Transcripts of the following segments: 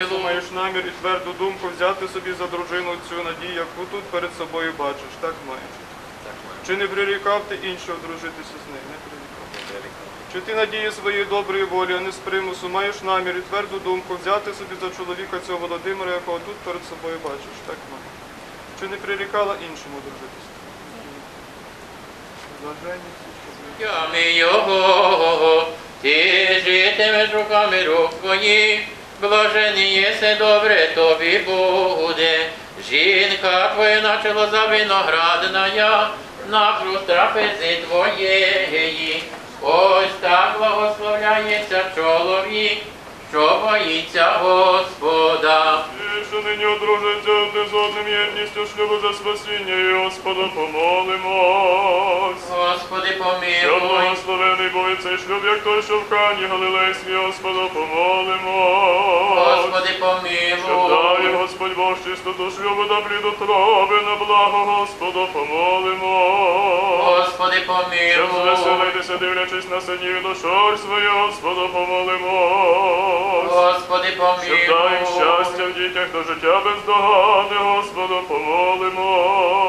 Ти маєш намір і тверду думку взяти собі за дружину цю надію, яку тут перед собою бачиш, так маєш. Так, маю. Чи не прирікав ти іншого дружитися з нею? Не прирікав. Чи ти надії своєї доброї волі, а не з примусу, маєш намір і тверду думку взяти собі за чоловіка цього Володимира, якого тут перед собою бачиш, так маєш. Чи не прирікала іншому дружитися? Блаженні ви- Тями його, ти житимеш руками рук твоїх, блажений єси добре тобі буде. Жінка твоя начало за виноградная, на круг трапези твоєї. Ось так благословляється чоловік, що боїться Господа. Що нині одружаться одне з одним єдністю шлюбу за спасіння, і Господа помолимось. Господи Що помилуй. благословений був цей шлюб, як Кані Галилейській, Господа помолимось. Господи Щоб дає. Господь Бог чистоту шлюбу та плід утроби на благо Господа помолимось. Господи Щоб помилуй. звеселитися, дивлячись на синів до шор своє, Господа помолимось. Господи Щоб дай щастя в дітях до життя бездоганне, Господа помолимось.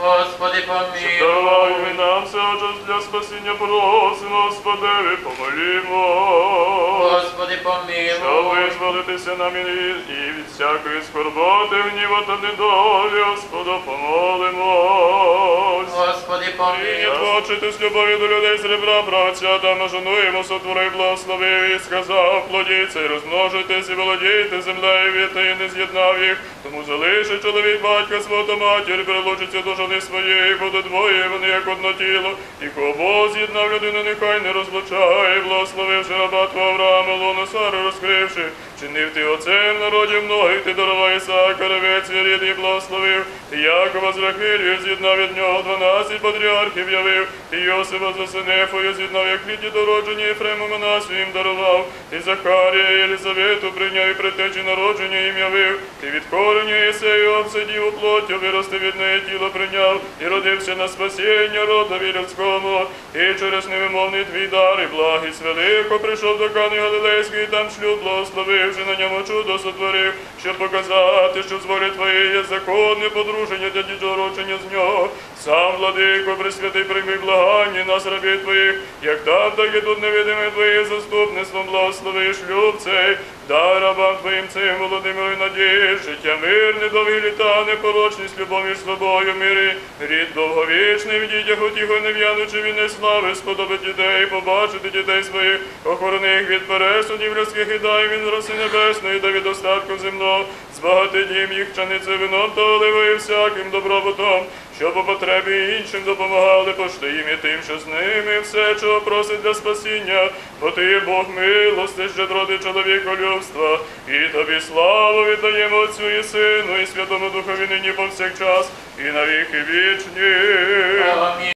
Господи Давай помилуй. ми нам все отже для спасіння просимо, Господеві, помолімо. Господи Щоб помилуй. визволитися нам і, від всякої скорботи, гніва та недолі, Господа, помолимось. І помилуй. з любові до людей з ребра, братця, та наженуємо, сотвори, благословив і сказав, плодіться і розмножуйтесь, і володійте землею, віта і не з'єднав їх. Тому залишить чоловік батька свого та матір, прилучиться до жони своєї, буде двоє, вони як одно тіло. І кого з'єднав людину, нехай не розлучає, благословивши раба твого Авраама, лоно Сари розкривши. Чинив ти оцем народів многих, ти дарував Ісаака, ревець і благословив. Ти Якова з Рахилію з'єднав від нього дванадцять патріархів явив. Ти Йосипа за Синефою з'єднав, як літі дороджені Єфрему Манасю їм дарував. Ти Захарія і Єлизавету прийняв і притечі народження їм явив. Ти від кореню Єсею обсидів у плоттю, вирости від неї тіло прийняв, і родився на спасіння родові людському. І через невимовний твій дар і благість велико прийшов до Кани Галилейської, там шлюб благословивши на ньому чудо сотворив, щоб показати, що з волі твоєї є законне подруження для дітородження з нього. Сам, владико, присвятий, прийми благання нас, рабів твоїх, як там, так і тут невидиме твоє заступництвом благослови шлюб цей, дай рабам твоїм цим Володимиру надії, життя мирне, довгі літа, непорочність, любов між собою, мирі, рід довговічний, в дітях утіху не в'янучи він не слави, сподобить дітей, побачити дітей своїх, охорони їх від пересудів людських і дай він роси небесної, та від остатку земного, збагати дім їх чаницею вином та оливою всяким добробутом, що по потребі іншим допомагали, пошли їм і тим, що з ними все, чого просить для спасіння, бо ти Бог милости, щедроти чоловіколюбства, і тобі славу віддаємо Отцю і Сину, і Святому Духові нині повсякчас, і навіки вічні.